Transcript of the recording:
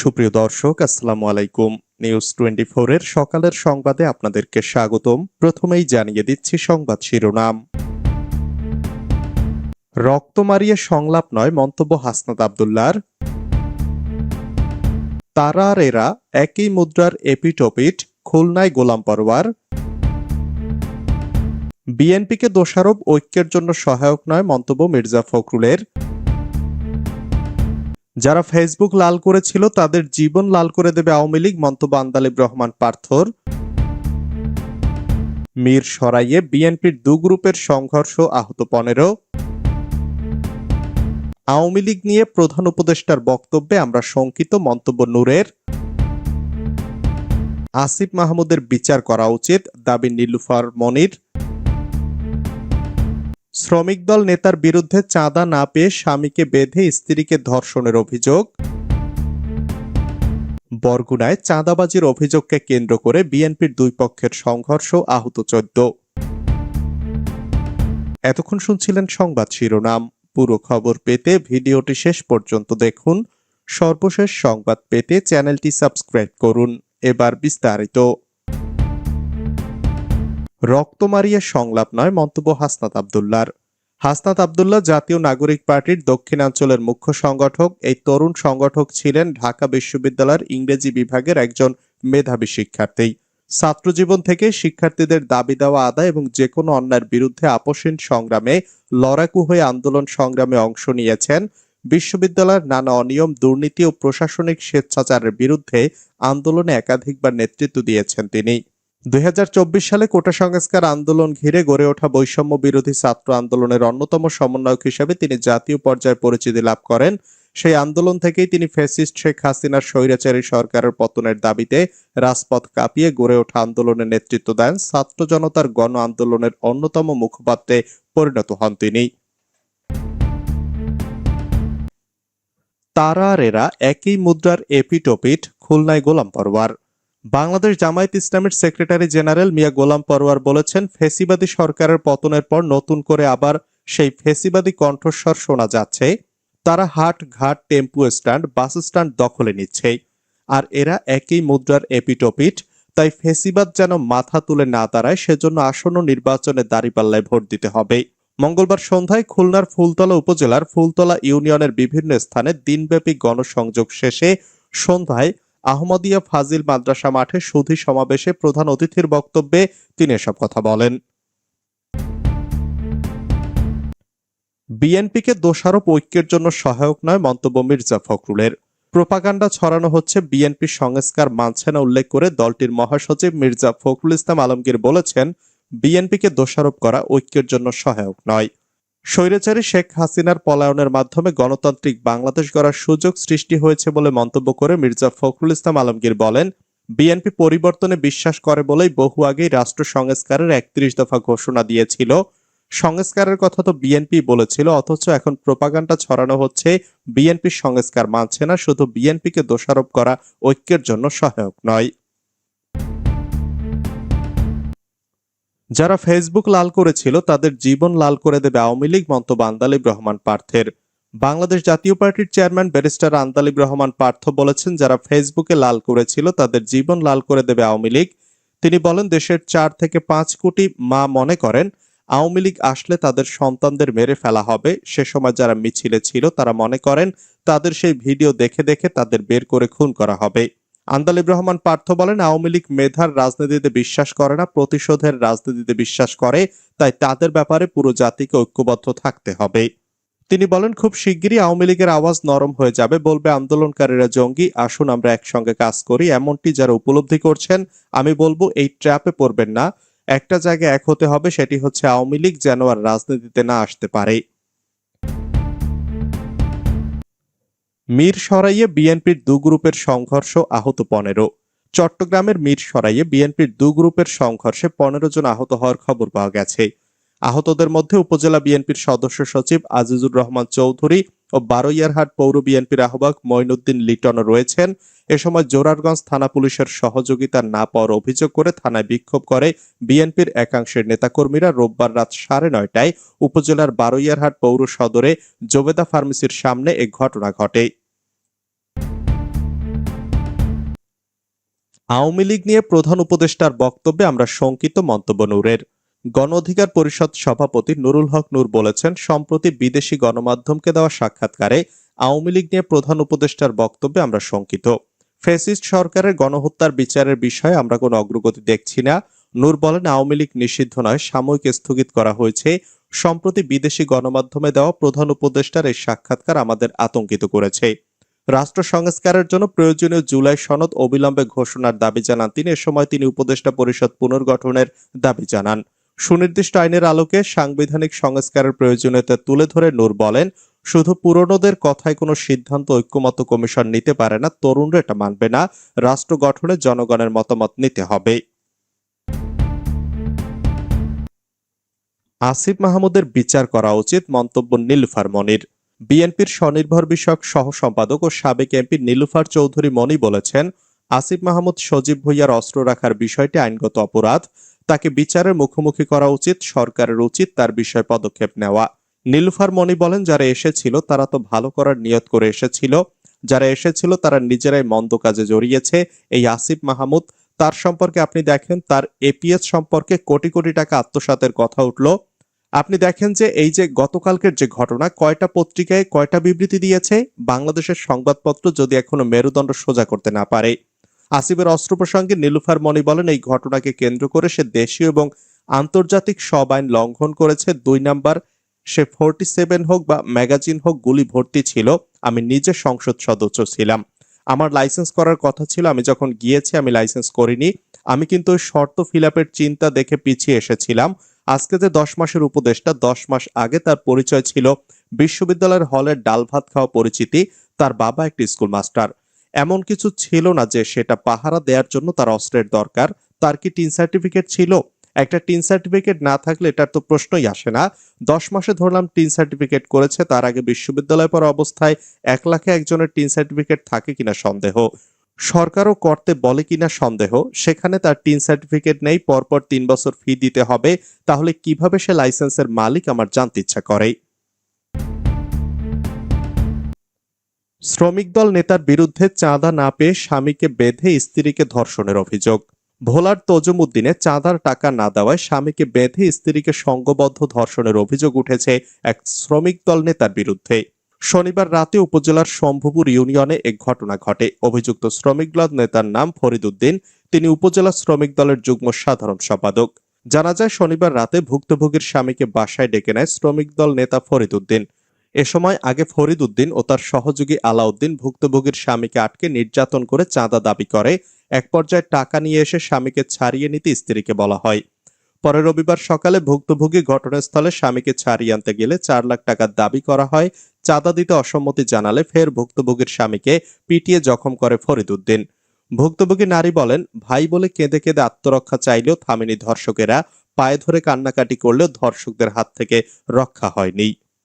সুপ্রিয় দর্শক, আসসালামু আলাইকুম। নিউজ টোয়েন্টি এর সকালের সংবাদে আপনাদেরকে স্বাগতম। প্রথমেই জানিয়ে দিচ্ছি সংবাদ শিরোনাম। রক্ত মারিয়ে সংলাপ নয়, মন্তব্য হাসনাত আবদুল্লার তারা আর এরা একই মুদ্রার এপিটোপিট, খুলনায় গোলাম পরওয়ার বিএনপিকে দোষারোপ, ঐক্যের জন্য সহায়ক নয়, মন্তব্য মির্জা ফখরুলের। যারা ফেসবুক লাল করেছিল তাদের জীবন লাল করে দেবে আওয়ামী লীগ, মন্তব্য আন্দালিব রহমান পার্থর। মীর সরাইয়ে বিএনপির দু গ্রুপের সংঘর্ষ আহত পনেরো। আওয়ামী লীগ নিয়ে প্রধান উপদেষ্টার বক্তব্যে আমরা শঙ্কিত, মন্তব্য নূরের। আসিফ মাহমুদের বিচার করা উচিত, দাবি নীলুফার মনির। শ্রমিক দল নেতার বিরুদ্ধে চাঁদা না পেয়ে স্বামীকে বেঁধে স্ত্রীকে ধর্ষণের অভিযোগ। বরগুনায় চাঁদাবাজির অভিযোগকে কেন্দ্র করে বিএনপির দুই পক্ষের সংঘর্ষ আহত চোদ্দ। এতক্ষণ শুনছিলেন সংবাদ শিরোনাম। পুরো খবর পেতে ভিডিওটি শেষ পর্যন্ত দেখুন। সর্বশেষ সংবাদ পেতে চ্যানেলটি সাবস্ক্রাইব করুন। এবার বিস্তারিত। রক্ত মারিয়ে সংলাপ নয়, মন্তব্য হাসনাত আবদুল্লার। হাসনাত আবদুল্লাহ জাতীয় নাগরিক পার্টির দক্ষিণাঞ্চলের মুখ্য সংগঠক। এই তরুণ সংগঠক ছিলেন ঢাকা বিশ্ববিদ্যালয়ের ইংরেজি বিভাগের একজন মেধাবী শিক্ষার্থী। ছাত্রজীবন থেকে শিক্ষার্থীদের দাবি দেওয়া, আদায় এবং যে কোনো অন্যায়ের বিরুদ্ধে আপোষহীন সংগ্রামে লড়াকু হয়ে আন্দোলন সংগ্রামে অংশ নিয়েছেন। বিশ্ববিদ্যালয়ের নানা অনিয়ম, দুর্নীতি ও প্রশাসনিক স্বেচ্ছাচারের বিরুদ্ধে আন্দোলনে একাধিকবার নেতৃত্ব দিয়েছেন তিনি। দুই হাজার চব্বিশ সালে কোটা সংস্কার আন্দোলন ঘিরে গড়ে ওঠা বৈষম্য বিরোধী ছাত্র আন্দোলনের অন্যতম সমন্বয়ক হিসেবে তিনি জাতীয় পর্যায়ে পরিচিতি লাভ করেন। সেই আন্দোলন থেকেই তিনি ফ্যাসিস্ট শেখ হাসিনার স্বৈরাচারী সরকারের পতনের দাবিতে রাজপথ কাঁপিয়ে গড়ে ওঠা আন্দোলনের নেতৃত্ব দেন ছাত্র জনতার গণ আন্দোলনের অন্যতম মুখপাত্রে পরিণত হন তিনি। তারা আর এরা একই মুদ্রার এপিটোপিট, খুলনায় গোলাম পরওয়ার। বাংলাদেশ জামায়াত ইসলামের সেক্রেটারি জেনারেল মিয়া গোলাম পরওয়ার বলেছেন, ফেসিবাদী সরকারের পতনের পর নতুন করে আবার সেই ফেসিবাদী কণ্ঠস্বর শোনা যাচ্ছে। তারা হাট, ঘাট, টেম্পু স্ট্যান্ড, বাস স্ট্যান্ড দখলে নিচ্ছে। আর এরা একই মুদ্রার এপিটোপিট, তাই ফেসিবাদ যেন মাথা তুলে না দাঁড়ায়, সেজন্য আসন্ন নির্বাচনে দাঁড়িপাল্লায় ভোট দিতে হবে। মঙ্গলবার সন্ধ্যায় খুলনার ফুলতলা উপজেলার ফুলতলা ইউনিয়নের বিভিন্ন স্থানে দিনব্যাপী গণসংযোগ শেষে সন্ধ্যায় আহমদিয়া ফাজিল মাদ্রাসা মাঠে সুধী সমাবেশে প্রধান অতিথির বক্তব্যে তিনি এসব কথা বলেন। বিএনপিকে দোষারোপ ঐক্যের জন্য সহায়ক নয় মন্তব্য মির্জা ফখরুলের। প্রোপাগান্ডা ছড়ানো হচ্ছে বিএনপি সংস্কার মানছে না উল্লেখ করে দলটির মহাসচিব মির্জা ফখরুল ইসলাম আলমগীর বলেছেন, বিএনপিকে দোষারোপ করা ঐক্যের জন্য সহায়ক নয়। স্বৈরাচারী শেখ হাসিনার পলায়নের মাধ্যমে গণতান্ত্রিক বাংলাদেশ গড়ার সুযোগ সৃষ্টি হয়েছে বলে মন্তব্য করে মির্জা ফখরুল ইসলাম আলমগীর বলেন, বিএনপি পরিবর্তনে বিশ্বাস করে বলেই বহু আগেই রাষ্ট্র সংস্কারের একত্রিশ দফা ঘোষণা দিয়েছিল। সংস্কারের কথা তো বিএনপি বলেছিল, অথচ এখন প্রোপাগান্ডা ছড়ানো হচ্ছে, বিএনপি সংস্কার মানছে না, শুধু বিএনপিকে দোষারোপ করা ঐক্যের জন্য সহায়ক নয়। যারা ফেসবুক লাল করেছিল, তাদের জীবন লাল করে দেবে আওয়ামী লীগ মন্তব্য আন্দালিব রহমান পার্থের। বাংলাদেশ জাতীয় পার্টির চেয়ারম্যান ব্যারিস্টার আন্দালিব রহমান পার্থ বলেছেন, যারা ফেসবুকে লাল করেছিল, তাদের জীবন লাল করে দেবে আওয়ামী লীগ। তিনি বলেন, দেশের চার থেকে পাঁচ কোটি মা মনে করেন, আওয়ামী লীগ আসলে তাদের সন্তানদের মেরে ফেলা হবে। সে সময় যারা মিছিলে ছিল, তারা মনে করেন, তাদের সেই ভিডিও দেখে দেখে তাদের বের করে খুন করা হবে। আন্দালিব রহমান পার্থ বলেন, আওয়ামী লীগ মেধার রাজনীতিতে বিশ্বাস করে না, প্রতিশোধের রাজনীতিতে বিশ্বাস করে, তাই তাদের ব্যাপারে পুরো জাতিকে ঐক্যবদ্ধ থাকতে হবে। তিনি বলেন, খুব শিগগিরই আওয়ামী লীগের আওয়াজ নরম হয়ে যাবে, বলবে আন্দোলনকারীরা জঙ্গি, আসুন আমরা একসঙ্গে কাজ করি, এমনটি যারা উপলব্ধি করছেন, আমি বলব এই ট্র্যাপে পড়বেন না। একটা জায়গায় এক হতে হবে, সেটি হচ্ছে আওয়ামী লীগ যেন আর রাজনীতিতে না আসতে পারে। মীর সরাইয়ে বিএনপির দু গ্রুপের সংঘর্ষ আহত পনেরো। চট্টগ্রামের মীর সরাইয়ে বিএনপির দু গ্রুপের সংঘর্ষে পনেরো জন আহত হওয়ার খবর পাওয়া গেছে। আহতদের মধ্যে উপজেলা বিএনপির সদস্য সচিব আজিজুর রহমান চৌধুরী ও বারৈয়ারহাট পৌর বিএনপির আহ্বায়ক মঈনুদ্দিন লিটন রয়েছেন। এ সময় জোরারগঞ্জ থানা পুলিশের সহযোগিতা না পাওয়ার অভিযোগ করে থানায় বিক্ষোভ করে বিএনপির একাংশের নেতাকর্মীরা রোববার রাত সাড়ে নয়টায় উপজেলার বারৈয়ারহাট পৌর সদরে জোবেদা ফার্মেসির সামনে এ ঘটনা ঘটে। আওয়ামী লীগ নিয়ে প্রধান উপদেষ্টার বক্তব্যে আমরা শঙ্কিত মন্তব্য নূরের। গণ অধিকার পরিষদ সভাপতি নুরুল হক নূর বলেছেন, সম্প্রতি বিদেশি গণমাধ্যমকে দেওয়া সাক্ষাৎকারে আওয়ামী লীগ নিয়ে প্রধান উপদেষ্টার বক্তব্যে আমরা শঙ্কিত। ফ্যাসিস্ট সরকারের গণহত্যার বিচারের বিষয়ে আমরা কোনো অগ্রগতি দেখছি না। নূর বলেন, আওয়ামী লীগ নিষিদ্ধ নয়, সাময়িক স্থগিত করা হয়েছে। সম্প্রতি বিদেশি গণমাধ্যমে দেওয়া প্রধান উপদেষ্টার এই সাক্ষাৎকার আমাদের আতঙ্কিত করেছে। রাষ্ট্র সংস্কারের জন্য প্রয়োজনীয় জুলাই সনদ অবিলম্বে ঘোষণার দাবি জানান তিনি। এ সময় তিনি উপদেষ্টা পরিষদ পুনর্গঠনের দাবি জানান। সুনির্দিষ্ট আইনের আলোকে সাংবিধানিক সংস্কারের প্রয়োজনীয়তা তুলে ধরে নূর বলেন, শুধু পুরনোদের কথায় কোনো সিদ্ধান্ত ঐক্যমত কমিশন নিতে পারে না, তরুণরা এটা মানবে না, রাষ্ট্র গঠনে জনগণের মতামত নিতে হবে। আসিফ মাহমুদের বিচার করা উচিত মন্তব্য নীলুফার মনির। বিএনপির স্বনির্ভর বিষয়ক সহ সম্পাদক ও সাবেক এমপি নীলুফার চৌধুরী মনি বলেছেন, আসিফ মাহমুদ সজীব ভুইয়ার অস্ত্র রাখার বিষয়টি আইনগত অপরাধ। তাকে বিচারের মুখোমুখি করা উচিত, সরকারের উচিত তার বিষয়ে পদক্ষেপ নেওয়া। নীলুফার মনি বলেন, যারা এসেছিল তারা তো ভালো করার নিয়ত করে এসেছিল। যারা এসেছিল তারা নিজেরাই মন্দ কাজে জড়িয়েছে। এই আসিফ মাহমুদ, তার সম্পর্কে আপনি দেখেন, তার এপিএস সম্পর্কে কোটি কোটি টাকা আত্মসাতের কথা উঠল। আপনি দেখেন যে এই যে গতকালকের যে ঘটনা, কয়টা পত্রিকায় কয়টা বিবৃতি দিয়েছে? বাংলাদেশের সংবাদপত্র যদি এখনও মেরুদণ্ড সোজা করতে না পারে। আসিফের অস্ত্র প্রসঙ্গে নীলুফার মনি বলেন, এই ঘটনাকে কেন্দ্র করে সে দেশীয় এবং আন্তর্জাতিক সব আইন লঙ্ঘন করেছে। দুই নাম্বার, সে ফোরটি সেভেন হোক বা ম্যাগাজিন হোক, গুলি ভর্তি ছিল। আমি নিজে সংসদ সদস্য ছিলাম। আমার লাইসেন্স করার কথা ছিল। আমি যখন গিয়েছি, আমি লাইসেন্স করিনি। আমি কিন্তু ওই শর্ত ফিলাপের চিন্তা দেখে পিছিয়ে এসেছিলাম। আজকে যে দশ মাসের উপদেশটা দশ মাস আগে তার পরিচয় ছিল। বিশ্ববিদ্যালয়ের হলের ডাল ভাত খাওয়া পরিচিতি, তার বাবা একটি স্কুল মাস্টার। এমন কিছু ছিল না যে সেটা পাহারা দেওয়ার জন্য তার অস্ত্রের দরকার। তার কি টিন সার্টিফিকেট ছিল? একটা টিন সার্টিফিকেট না থাকলে এটার তো প্রশ্নই আসে না। দশ মাসে ধরলাম টিন সার্টিফিকেট করেছে, তার আগে বিশ্ববিদ্যালয় পর অবস্থায় এক লাখে একজনের টিন সার্টিফিকেট থাকে কিনা সন্দেহ। সরকারও করতে বলে কিনা সন্দেহ। সেখানে তার টিন সার্টিফিকেট নেই, পরপর তিন বছর ফি দিতে হবে। তাহলে কীভাবে সে লাইসেন্সের মালিক? আমার জানতে ইচ্ছা করে শ্রমিক দল নেতার বিরুদ্ধে চাঁদা না পেয়ে স্বামীকে বেঁধে স্ত্রীকে ধর্ষণের অভিযোগ। ভোলার তজুমুদ্দিনে চাঁদার টাকা না দেওয়ায় স্বামীকে বেঁধে স্ত্রীকে সংঘবদ্ধ ধর্ষণের অভিযোগ উঠেছে এক শ্রমিক দল নেতার বিরুদ্ধে। শনিবার রাতে উপজেলার শম্ভুপুর ইউনিয়নে এক ঘটনা ঘটে। অভিযুক্ত শ্রমিক দল নেতার নাম ফরিদ উদ্দিন, তিনি উপজেলা শ্রমিক দলের যুগ্ম সাধারণ সম্পাদক। জানা যায়, শনিবার রাতে ভুক্তভোগীর স্বামীকে বাসায় ডেকে নেয় শ্রমিক দল নেতা ফরিদ উদ্দিন। এ সময় আগে ফরিদ উদ্দিন ও তার সহযোগী আলাউদ্দিন ভুক্তভোগীর স্বামীকে আটকে নির্যাতন করে চাঁদা দাবি করে। এক পর্যায়ে টাকা নিয়ে এসে স্বামীকে ছাড়িয়ে নিতে স্ত্রীকে বলা হয়। পরে রবিবার সকালে ভুক্তভোগী ঘটনাস্থলে স্বামীকে ছাড়িয়ে আনতে গেলে চার লাখ টাকার দাবি করা হয়। চাঁদা দিতে অসম্মতি জানালে ফের ভুক্তভোগীর স্বামীকে পিটিয়ে জখম করে ফরিদ উদ্দিন ভুক্তভোগী নারী বলেন, ভাই বলে কেঁদে কেঁদে আত্মরক্ষা চাইলেও থামেনি ধর্ষকেরা। পায়ে ধরে কান্নাকাটি করলেও ধর্ষকদের হাত থেকে রক্ষা হয়নি।